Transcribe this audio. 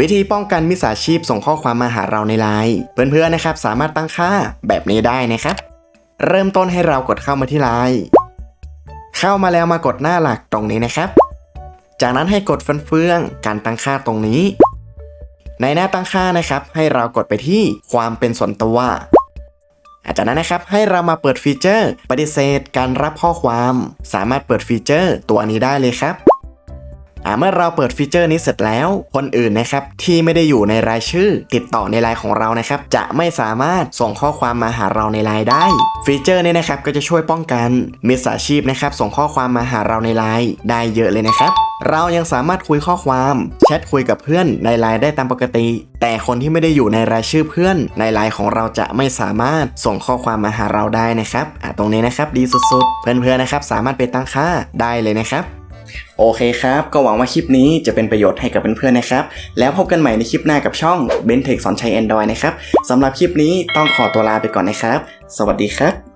วิธีป้องกันมิจฉาชีพส่งข้อความมาหาเราในไลน์เพื่อนๆนะครับสามารถตั้งค่าแบบนี้ได้นะครับ เริ่มต้นให้เรากดเข้ามาที่ไลน์เข้ามาแล้วมากดหน้าหลักตรงนี้นะครับ จากนั้นให้กดฟันเฟืองการตั้งค่าตรงนี้ ในหน้าตั้งค่านะครับ ให้เรากดไปที่ความเป็นส่วนตัวจากนั้นนะครับให้เรามาเปิดฟีเจอร์ ปฏิเสธการรับข้อความ สามารถเปิดฟีเจอร์ ตัวนี้ได้เลยครับ เมื่อเราเปิดฟีเจอร์นี้เสร็จแล้ว คนอื่นนะครับที่ไม่ได้อยู่ในรายชื่อ ติดต่อในไลน์ของเรานะครับ จะไม่สามารถส่งข้อความมาหาเราในไลน์ได้ ฟีเจอร์นี้นะครับก็จะช่วยป้องกันมิจฉาชีพนะครับส่งข้อความมาหาเราในไลน์ได้เยอะเลยนะครับเรายังสามารถคุยข้อความแชทคุยกับเพื่อนในไลน์ได้ตามปกติ แต่คนที่ไม่ได้อยู่ในรายชื่อเพื่อน ในไลน์ของเราจะไม่สามารถส่งข้อความมาหาเราได้นะครับตรงนี้นะครับดีสุดๆ เพื่อนๆนะครับสามารถไปตั้งค่าได้เลยนะครับ โอเคครับ ก็หวังว่าคลิปนี้จะเป็นประโยชน์ให้กับเพื่อนๆนะครับ แล้วพบกันใหม่ในคลิปหน้ากับช่อง b e n t e c h สอนใช้ Android นะครับสำหรับคลิปนี้ต้องขอตัวลาไปก่อนนะครับ สวัสดีครับ